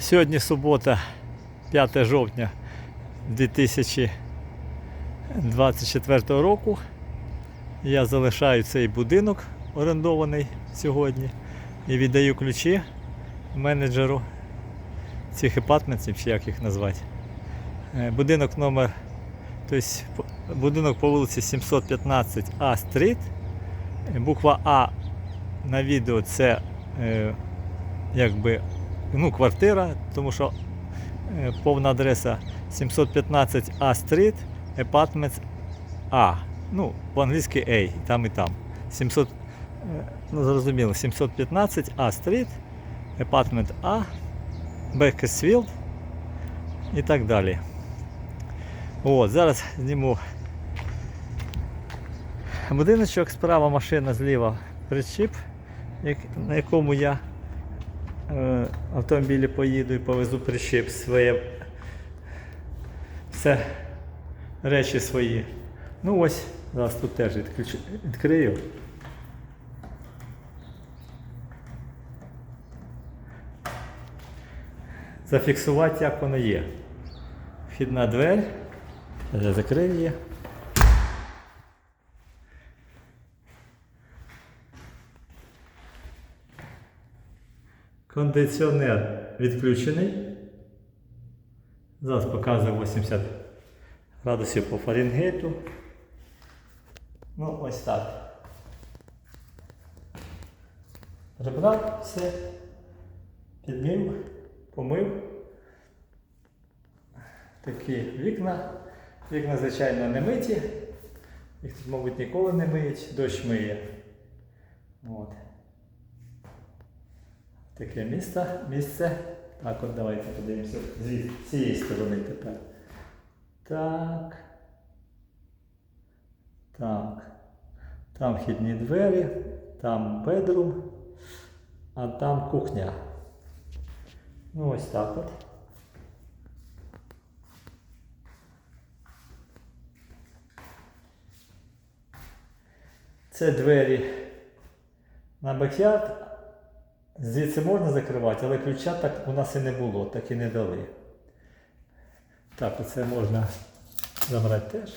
Сьогодні субота, 5 жовтня 2024 року. Я залишаю цей будинок орендований сьогодні і віддаю ключі менеджеру цих апартментів, чи як їх назвати. Е, Будинок номер, тобто будинок по вулиці 715 А стріт. Буква А на відео це е, якби ну, квартира, тому що е, повна адреса 715 А стріт, Apartments А. Ну, по-англійськи A, там і там. 700, е, ну, зрозуміло, 715 А стріт, Apartment А, Беккесфілд і так далі. От, зараз зніму будиночок, справа машина, зліва причіп, на якому я автомобілі поїду і повезу прищеп своє все речі свої. Ну ось, зараз тут теж відключ... відкрию. Зафіксувати, як воно є. Вхідна двері. Я закрив її. Кондиціонер відключений. Зараз показує 80 градусів по Фаренгейту. Ну, ось так. Прибрав все, підмів, помив. Такі вікна. Вікна, звичайно, не миті. Їх тут, мабуть, ніколи не миють, дощ миє. От. Таке місце, місце. Так, от давайте подивимося з цієї сторони тепер. Так. Так. Там вхідні двері, там бедрум, а там кухня. Ну ось так от. Це двері на бакярд. Звідси можна закривати, але ключа так у нас і не було, так і не дали. Так, оце можна забрати теж.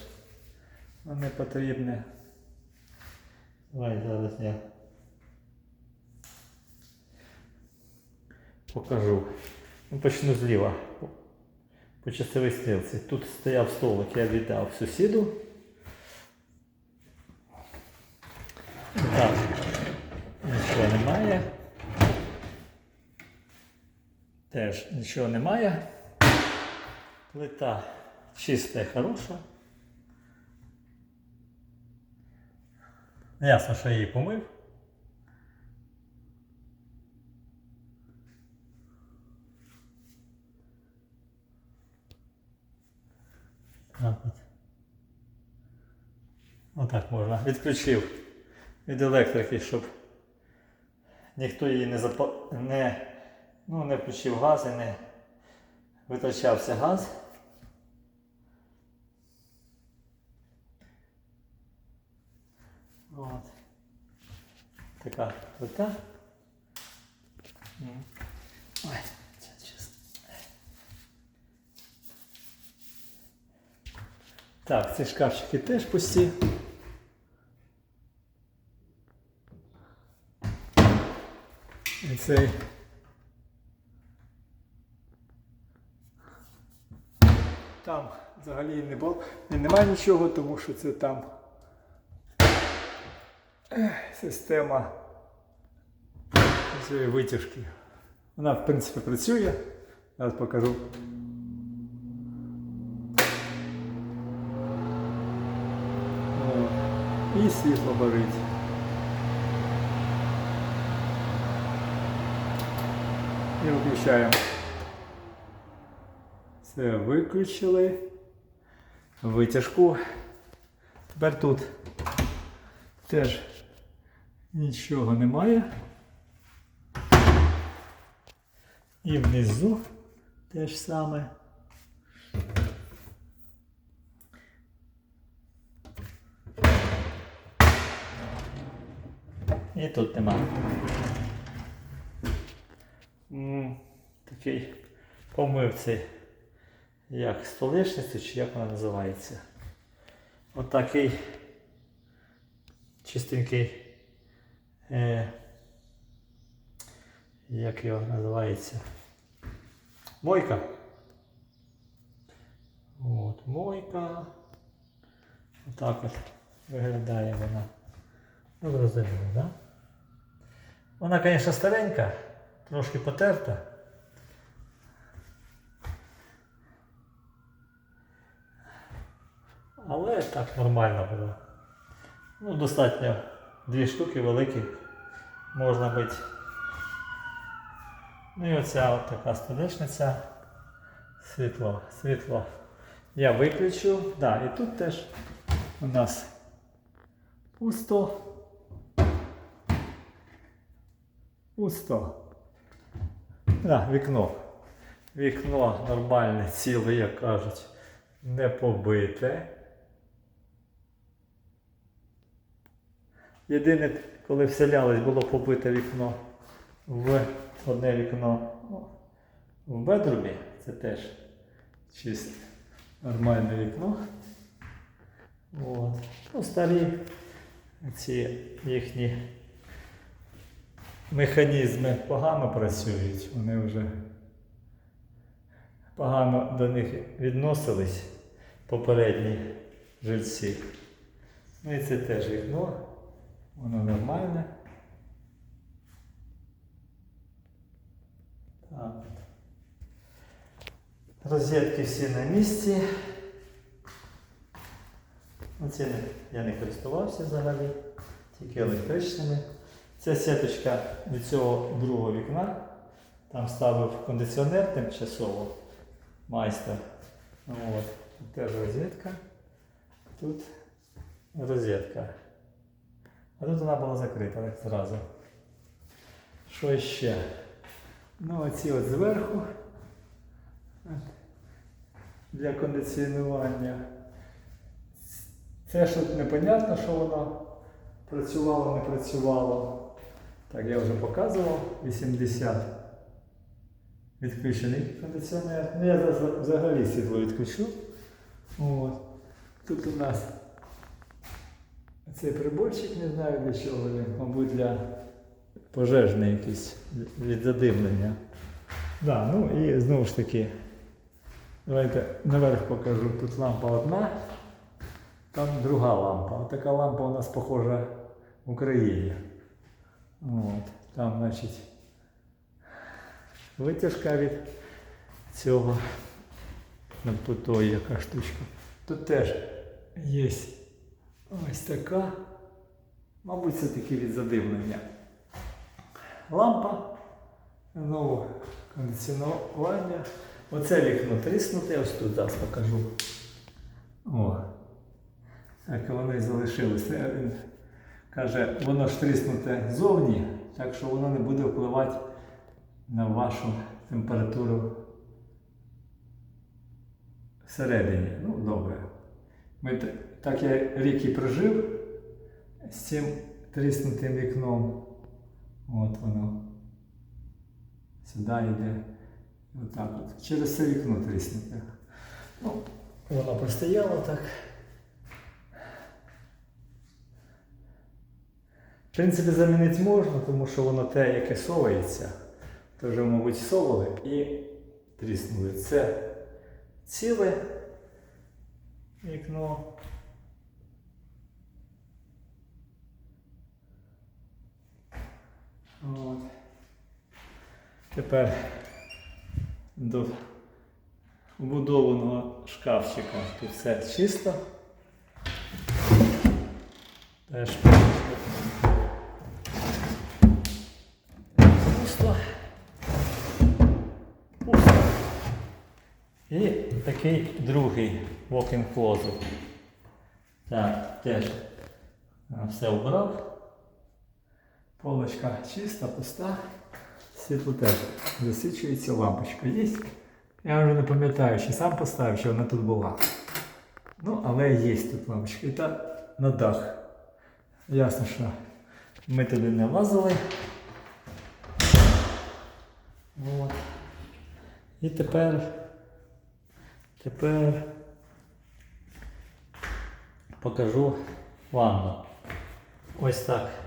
Воно не потрібне. Давай зараз я покажу. Ну, почну зліва. По часовій стрілці. Тут стояв столик, я віддав сусіду. Так, нічого немає. Теж нічого немає. Плита чиста і хороша. Ясно, що я її помив. Отак можна. Відключив від електрики, щоб ніхто її не запа... ну, не включив газ і не витрачався газ. От. Така плита. Ой, чисто. Так, ці шкафчики теж пусті. І цей. Там взагалі не було. І немає нічого, тому що це там система цієї витяжки. Вона, в принципі, працює. Зараз покажу. І світло горить. І виключаємо. Все виключили. Витяжку. Тепер тут теж нічого немає. І внизу теж саме. І тут нема. Такий помив цей як столешницю, чи як вона називається. Отакий чистенький. Е, як його називається? Мойка. От, мойка. Отак от виглядає вона. Ну, зрозуміло, так? Да? Вона, звісно, старенька, трошки потерта. Але так нормально було. Ну, достатньо дві штуки великі можна бити. Ну і оця от така столешниця. Світло, світло. Я виключу. Да, і тут теж у нас пусто. Пусто. Да, вікно. Вікно нормальне, ціле, як кажуть, не побите. Єдине, коли вселялись, було побите вікно в одне вікно в бедрумі. Це теж чисте нормальне вікно. От. Ну, старі ці їхні механізми погано працюють, вони вже погано до них відносились попередні жильці. Ну і це теж вікно, воно нормальне. Так. Розетки всі на місці. Оці я не користувався взагалі, тільки електричними. Це сіточка від цього другого вікна. Там ставив кондиціонер тимчасово майстер. От. Теж розетка. Тут розетка. А тут вона була закрита так зразу. Що ще? Ну, оці от зверху для кондиціонування. Це що непонятно, що воно працювало, не працювало. Так, я вже показував. 80 відключений кондиціонер. Ну, я взагалі світло відключу. От. Тут у нас цей приборчик, не знаю для чого він, мабуть, для пожежний якийсь від задимлення. Да, ну і знову ж таки, давайте наверх покажу. Тут лампа одна, там друга лампа. Ось така лампа у нас похожа в Україні. От, там, значить, витяжка від цього. Ну, Тут то яка штучка. Тут теж є ось така. Мабуть, це таки від задимлення. Лампа. Знову кондиціонування. Оце вікно тріснуте, ось тут зараз покажу. О. Так воно і залишилося. Він каже, воно ж тріснуте зовні, так що воно не буде впливати на вашу температуру всередині. Ну, добре. Ми, так я рік і прожив з цим тріснутим вікном. От воно. Сюди йде. Отак от. Через це вікно тріснуте. Ну, воно простояло так. В принципі, замінити можна, тому що воно те, яке совається, то вже, мабуть, совали і тріснули. Це ціле вікно. От. Тепер до вбудованого шкафчика тут все чисто. Теж пусто. Пусто. І такий другий walk-in closet. Так, теж все убрав. Полочка чиста, пуста. Світло теж засвічується, лампочка є. Я вже не пам'ятаю, чи сам поставив, чи вона тут була. Ну, але є тут лампочка. І та на дах. Ясно, що ми туди не влазили. От. І тепер, тепер покажу ванну. Ось так.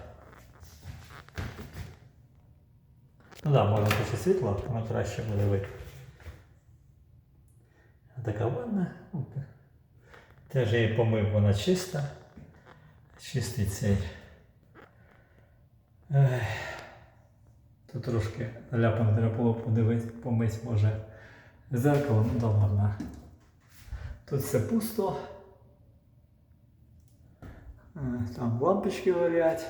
Ну да, можна трохи світло, воно краще буде видно. Така ванна. Теж її помив, вона чиста. Чистий цей. Тут трошки ляпом треба було подивитися, може зеркало, ну то ладно. Тут все пусто. Е, Там лампочки горять.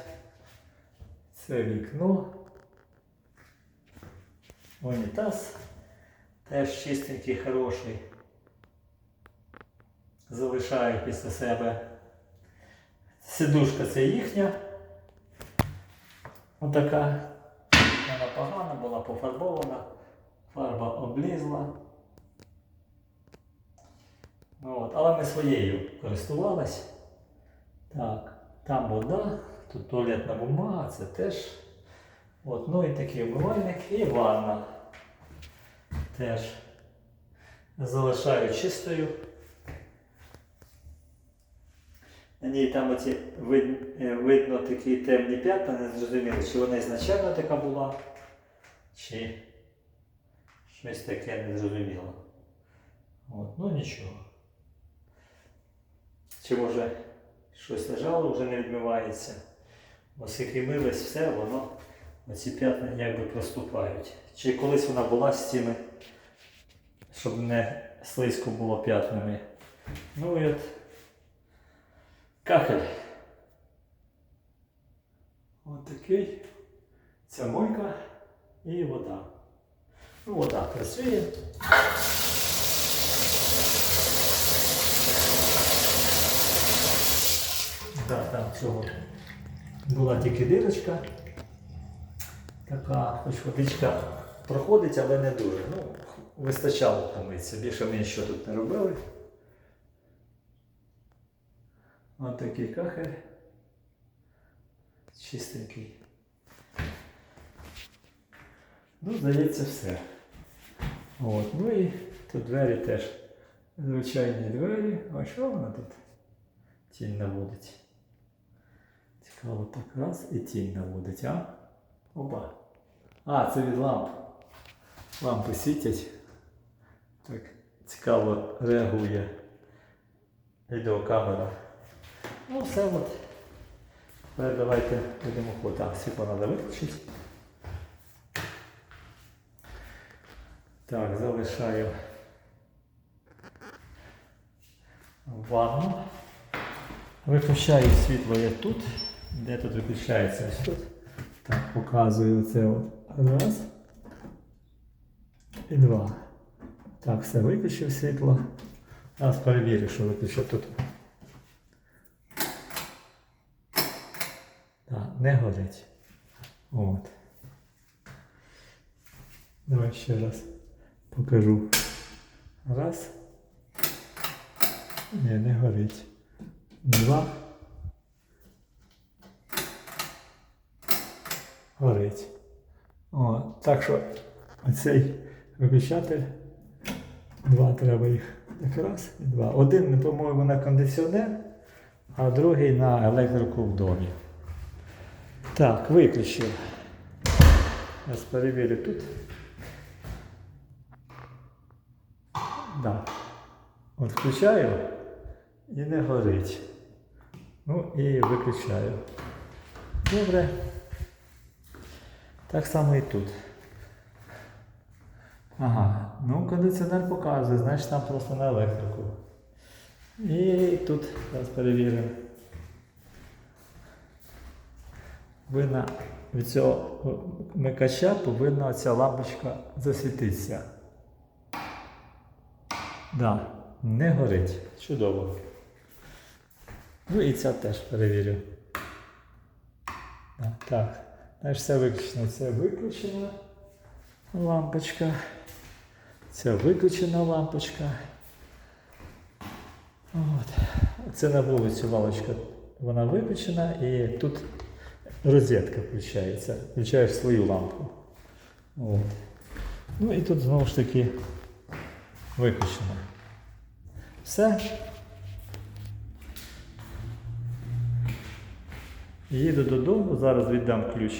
Це вікно. Унітаз. Теж чистенький, хороший. Залишаю після себе. Сидушка це їхня. Отака. Вона погана була пофарбована, фарба облізла. Ну, От. Але ми своєю користувались. Так, там вода, тут туалетна бумага, це теж. От, ну і такий умивальник і ванна. Теж залишаю чистою. На ній там оці вид, е, видно такі темні п'ятна, не зрозуміло, чи вона ізначально така була, чи щось таке не зрозуміло. От, ну нічого. Чи може щось лежало, вже не відмивається. Оскільки милось все, воно оці п'ятна якби проступають. Чи колись вона була з цими, щоб не слизько було п'ятнами. Ну і от Кахель. Ось такий. Ця мойка і вода. Ну, вода працює. Да, там цього була тільки дирочка. Така, хоч водичка проходить, але не дуже. Ну, вистачало помитися. Більше ми нічого тут не робили. Ось такий кахель. Чистенький. Ну, здається, все. От. Ну і тут двері теж звичайні двері. А що вона тут? Тінь наводить. Цікаво так раз і тінь наводить, а? Опа. А, це від ламп. Лампи світять. Так цікаво реагує відеокамера. Ну, все от. Тепер давайте будемо ходити. Так, світло треба виключити. Так, залишаю ванну. Виключаю світло я тут. Де тут виключається? Тут. Так, показую це от. Раз. І два. Так, все, виключив світло. Зараз перевірю, що виключив тут. Так, не горить. От. Давай ще раз покажу. Раз. Ні, не горить. Два. Горить. О, так що оцей виключатель. Два треба їх. Так раз і два. Один, по-моєму, на кондиціонер, а другий на електрику в домі. Так, виключив. Зараз перевірю тут. Да. От включаю і не горить. Ну і виключаю. Добре. Так само і тут. Ага, ну кондиціонер показує, значить там просто на електрику. І тут зараз перевіримо. Винна від цього микача повинна ця лампочка засвітитися. Да, не горить. Чудово. Ну і ця теж перевірю. Да, так. Знаєш, все виключено. Це виключена лампочка. Це виключена лампочка. От. Це на вулицю валочка. Вона виключена і тут розетка включається. Включаєш свою лампу. От. Ну і тут знову ж таки виключено. Все. Їду додому, зараз віддам ключ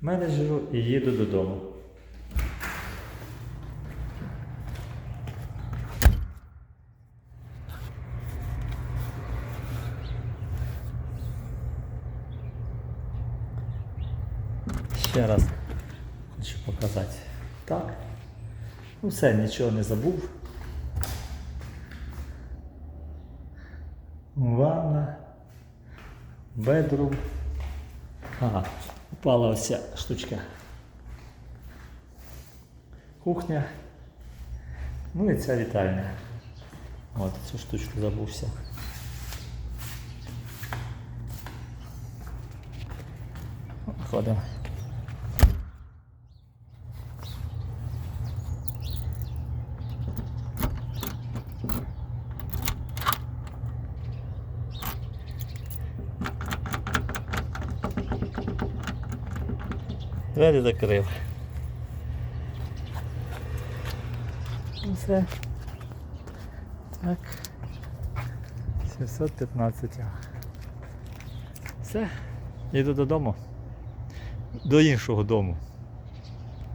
менеджеру і їду додому. Ще раз хочу показати. Так. Ну все, нічого не забув. Ванна. Бедрум. Ага, упала ось штучка. Кухня. Ну і ця вітальня. От цю штучку забувся. Ходимо. Двері закрив. Ну, Все. Так. 715. Все. Їду додому. До іншого дому.